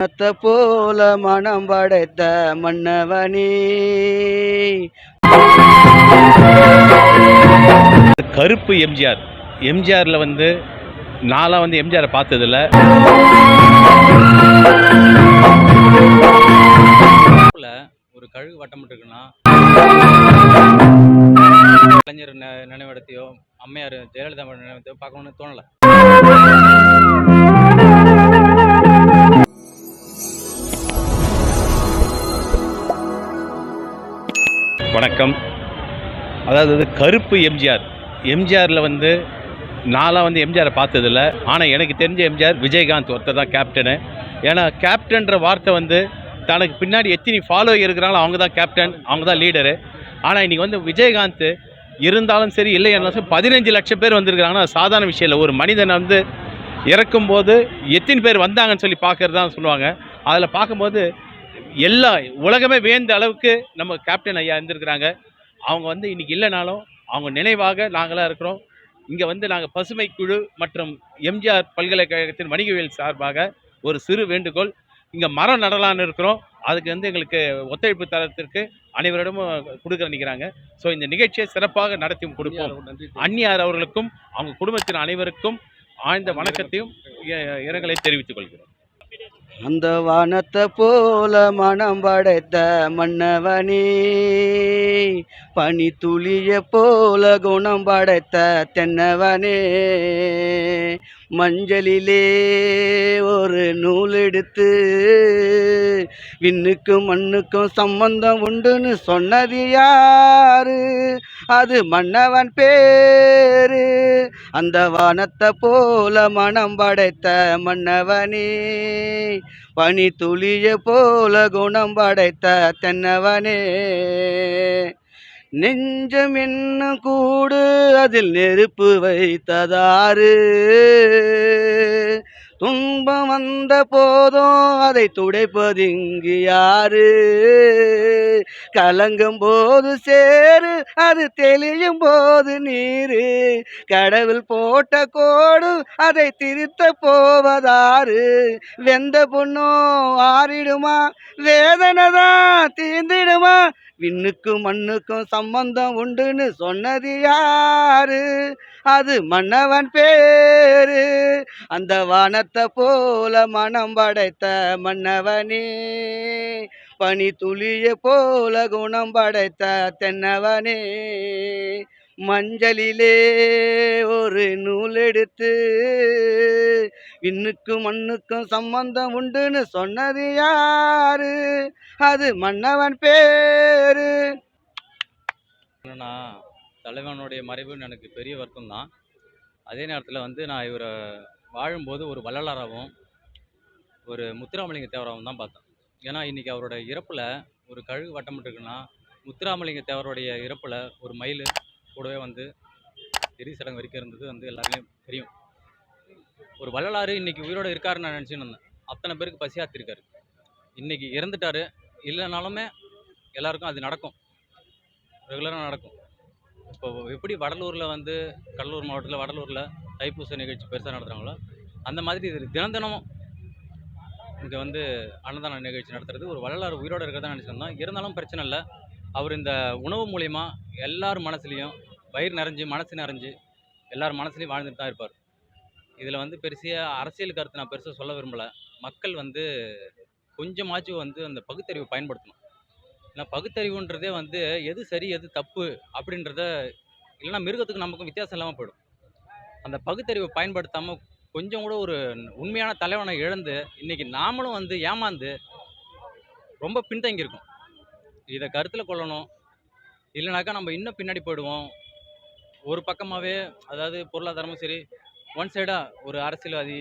மத்த போல மனம் படைத்த மன்னவனே. கருப்பு எம்ஜிஆர். எம்ஜிஆரில் வந்து நான்லாம் வந்து எம்ஜிஆரை பார்த்ததில்ல. உள்ள ஒரு கழுகு வட்டமிட்டுருக்குன்னா கலைஞர் நெ- நினைவிடத்தையோ அம்மையார் ஜெயலலிதா நினைவிடத்தையோ பார்க்கணும்னு தோணலை. வணக்கம். அதாவது கருப்பு எம்ஜிஆர். எம்ஜிஆரில் வந்து நான்லாம் வந்து எம்ஜிஆரை பார்த்ததில்ல. ஆனால் எனக்கு தெரிஞ்ச எம்ஜிஆர் விஜயகாந்த் ஒருத்தர் தான் கேப்டனு ஏன்னா கேப்டன்ற வார்த்தை வந்து தனக்கு பின்னாடி எத்தனை ஃபாலோ இருக்கிறாங்களோ அவங்க தான் கேப்டன் அவங்க தான் லீடரு ஆனால் இன்றைக்கி வந்து விஜயகாந்த் இருந்தாலும் சரி இல்லை இருந்தாலும் பதினஞ்சு லட்சம் பேர் வந்திருக்கிறாங்கன்னா சாதாரண விஷயம் இல்லை. ஒரு மனிதனை வந்து இறக்கும்போது எத்தனை பேர் வந்தாங்கன்னு சொல்லி பார்க்குறது தான் சொல்லுவாங்க. அதில் பார்க்கும்போது எல்லா உலகமே வேந்த அளவுக்கு நம்ம கேப்டன் ஐயா இருந்திருக்கிறாங்க அவங்க வந்து இன்னைக்கு இல்லைனாலும் அவங்க நினைவாக நாங்களாம் இருக்கிறோம் இங்கே வந்து நாங்கள் பசுமை குழு மற்றும் எம்ஜிஆர் பல்கலைக்கழகத்தின் வணிகவியல் சார்பாக ஒரு சிறு வேண்டுகோள் இங்கே மரம் நடலான்னு இருக்கிறோம் அதுக்கு வந்து எங்களுக்கு ஒத்துழைப்பு தரத்திற்கு அனைவரிடமும் கொடுக்க நினைக்கிறாங்க ஸோ இந்த நிகழ்ச்சியை சிறப்பாக நடத்தி கொடுப்போம் அந்நியார் அவர்களுக்கும் அவங்க குடும்பத்தின் அனைவருக்கும் ஆழ்ந்த வணக்கத்தையும் இரங்கலை தெரிவித்துக் கொள்கிறோம் அந்த வானத்தை போல மனம் படைத்த மன்னவனே பனி துளிய போல குணம் படைத்த தென்னவனே மஞ்சளிலே ஒரு நூல் எடுத்து விண்ணுக்கும் மண்ணுக்கும் சம்பந்தம் உண்டுன்னு சொன்னது யாரு? அது மன்னவன் பேரு. அந்த வானத்தை போல மனம் படைத்த மன்னவனே. பனி துளிய போல குணம் படைத்த தென்னவனே. நெஞ்சம் என்ன கூடு அதில் நெருப்பு வைத்ததாறு. துன்பம் வந்த போதும் அதை துடைப்பதிங்கு யாரு? கலங்கும் போது சேரு அது தெளியும் போது நீரு. கடவுள் போட்ட கோடு அதை திருத்த போவதாரு. வெந்த பொண்ணும் ஆறிடுமா? வேதனை தான் தீர்ந்திடுமா? விண்ணுக்கும் மண்ணுக்கும் சம்பந்தம் உண்டுன்னு சொன்னது யாரு? அது மன்னவன் பேரு. அந்த வானத்தை போல மனம் படைத்த மன்னவனே. பனி துளிய போல குணம் படைத்த தென்னவனே. மஞ்சளிலே ஒரு நூல் எடுத்து விண்ணுக்கும் மண்ணுக்கும் சம்பந்தம் உண்டுன்னு சொன்னது யாரு? அது மன்னவன் பேரு. என்னன்னா தலைவனுடைய மறைவுன்னு எனக்கு பெரிய வருத்தம் தான் அதே நேரத்தில் வந்து நான் இவரை வாழும்போது ஒரு வள்ளலாராகவும் ஒரு முத்துராமலிங்க தேவராகவும் தான் பார்த்தேன். ஏன்னா இன்றைக்கி அவரோட இறப்பில் ஒரு கழுகு வட்டமிட்டுருக்குன்னா முத்துராமலிங்க தேவருடைய இறப்பில் ஒரு மயில் கூடவே வந்து பெரிய சடங்கு வரைக்கும் இருந்தது வந்து எல்லாருமே தெரியும். ஒரு வள்ளலாறு இன்னைக்கு உயிரோடு இருக்காருன்னு நான் நினச்சின்னு இருந்தேன். அத்தனை பேருக்கு பசியாத்திருக்காரு. இன்னைக்கு இறந்துட்டாரு. இல்லைனாலுமே எல்லாருக்கும் அது நடக்கும். ரெகுலராக நடக்கும். இப்போ எப்படி வடலூரில் வந்து கடலூர் மாவட்டத்தில் வடலூரில் தைப்பூச நிகழ்ச்சி பெருசாக நடத்துகிறாங்களோ அந்த மாதிரி இது தினம் தினமும் இங்கே வந்து அன்னதான நிகழ்ச்சி நடத்துறது ஒரு வள்ளலார் உயிரோடு இருக்கிறதா நினச்சிருந்தோம் இருந்தாலும் பிரச்சனை இல்லை. அவர் இந்த உணவு மூலிமா எல்லார் மனசுலேயும் வயிறு நிறைஞ்சு மனசு நிறைஞ்சு எல்லார் மனசுலையும் வாழ்ந்துட்டு தான் இருப்பார். இதில் வந்து பெருசாக அரசியல் கருத்து நான் பெருசாக சொல்ல விரும்பலை. மக்கள் வந்து கொஞ்சமாச்சும் வந்து அந்த பகுத்தறிவை பயன்படுத்தணும். ஏன்னா பகுத்தறிவுன்றதே வந்து எது சரி எது தப்பு அப்படின்றத இல்லைன்னா மிருகத்துக்கு நமக்கும் வித்தியாசம் இல்லாமல் போயிடும். அந்த பகுத்தறிவை பயன்படுத்தாமல் கொஞ்சம் கூட ஒரு உண்மையான தலைவனை இழந்து இன்னைக்கு நாமளும் வந்து ஏமாந்து ரொம்ப பின்தங்கியிருக்கோம். இதை கருத்தில் கொள்ளணும். இல்லைனாக்கா நம்ம இன்னும் பின்னாடி போயிடுவோம். ஒரு பக்கமாகவே அதாவது பொருளாதாரமும் சரி ஒன் சைடாக ஒரு அரசியல்வாதி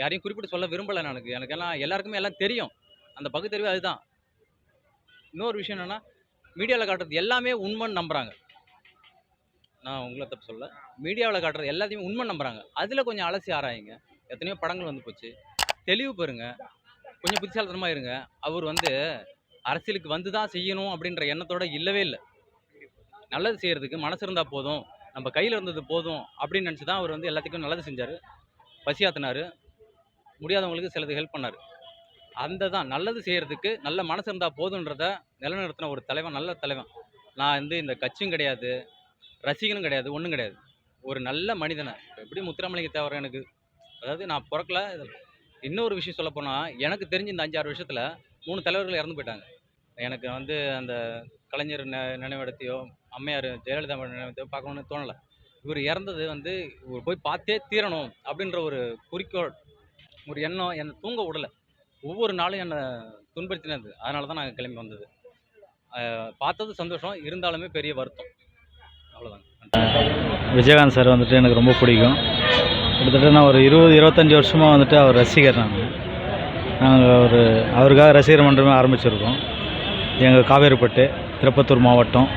யாரையும் குறிப்பிட்டு சொல்ல விரும்பலை எனக்கு எனக்கு எல்லாம் எல்லாருக்குமே எல்லாம் தெரியும். அந்த பகுத்தறிவு அதுதான். இன்னொரு விஷயம் என்னென்னா மீடியாவில் காட்டுறது எல்லாமே உண்மைன்னு நம்புகிறாங்க நான் உங்களை தப்பு சொல்ல மீடியாவில் காட்டுறது எல்லாத்தையுமே உண்மை நம்புகிறாங்க அதில் கொஞ்சம் அலசி ஆராயுங்க. எத்தனையோ படங்கள் வந்து போச்சு. தெளிவு பெறுங்க. கொஞ்சம் புத்திசாலித்தனமாக இருங்க. அவர் வந்து அரசியலுக்கு வந்து தான் செய்யணும் அப்படின்ற எண்ணத்தோட இல்லவே இல்லை. நல்லது செய்கிறதுக்கு மனசு இருந்தால் போதும். நம்ம கையில் இருந்தது போதும் அப்படின்னு நினச்சி தான் அவர் வந்து எல்லாத்துக்கும் நல்லது செஞ்சார். பசியாத்தினார். முடியாதவங்களுக்கு சிலது ஹெல்ப் பண்ணார். அந்த தான் நல்லது செய்கிறதுக்கு நல்ல மனசு இருந்தால் போதுன்றத நிலநிறுத்தின ஒரு தலைவன் நல்ல தலைவன். நான் வந்து இந்த கட்சியும் கிடையாது ரசிகனும் கிடையாது ஒன்றும் கிடையாது. ஒரு நல்ல மனிதனை. எப்படி முத்துராமலிங்க தேவர் எனக்கு அதாவது நான் பிறக்கல இன்னொரு விஷயம் சொல்ல போனால் எனக்கு தெரிஞ்ச இந்த அஞ்சாறு வருஷத்தில் மூணு தலைவர்கள் இறந்து போயிட்டாங்க. எனக்கு வந்து அந்த கலைஞர் ந நினைவிடத்தையோ அம்மையார் ஜெயலலிதா நினைவிடத்தையோ பார்க்கணுன்னு தோணலை. இவர் இறந்தது வந்து இவர் போய் பார்த்தே தீரணும் அப்படின்ற ஒரு குறிக்கோள் ஒரு எண்ணம் என்னை தூங்க விடலை. ஒவ்வொரு நாளும் என்னை துன்படுத்தினது அதனால தான் நாங்கள் கிளம்பி வந்தது. பார்த்தது சந்தோஷம். இருந்தாலுமே பெரிய வருத்தம். அவ்வளோதாங்க விஜயகாந்த் சார் வந்துட்டு எனக்கு ரொம்ப பிடிக்கும். கிட்டத்தட்ட நான் ஒரு இருபது இருபத்தஞ்சி வருஷமாக வந்துட்டு அவர் ரசிகர் நாங்கள் நாங்கள் ஒரு அவருக்காக ரசிகர் மன்றமே ஆரம்பிச்சிருக்கோம். எங்கள் காவேரிப்பட்டு. திருப்பத்தூர் மாவட்டம்.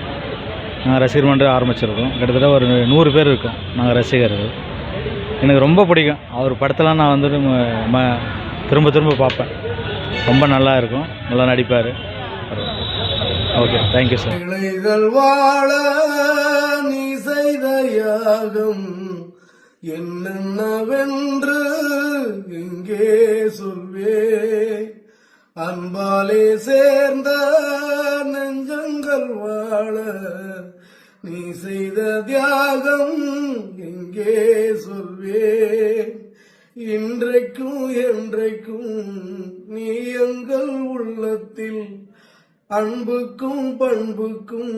நாங்கள் ரசிகர் மன்றம் ஆரம்பிச்சிருக்கோம். கிட்டத்தட்ட ஒரு நூறு பேர் இருக்கோம் நாங்கள் ரசிகர்கள். எனக்கு ரொம்ப பிடிக்கும். அவர் படத்தெல்லாம் நான் வந்துட்டு ம- திரும்ப திரும்ப பார்ப்பேன். ரொம்ப நல்லா இருக்கும். நல்லா நடிப்பார். ஓகே தேங்க்யூ சார் பிள்ளைகள் வாழ நீ செய்த யாகம் என்னென்னவென்று இங்கே சொல்வே அன்பாலே சேர்ந்த நெஞ்சங்கள் வாழ நீ செய்த தியாகம் எங்கே சொல்வே இன்றைக்கும் என்றைக்கும் நீ எங்கள் உள்ளத்தில் அன்புக்கும் பண்புக்கும்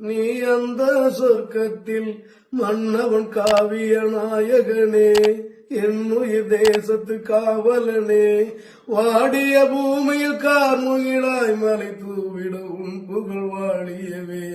நீ அந்த சொர்க்கத்தில் மன்னவன் காவிய நாயகனே என்னுயிர் தேசத்து காவலனே. வாடிய பூமியில் கார்முகிலாய் மலை தூவிட உன் புகழ் வாழியவே.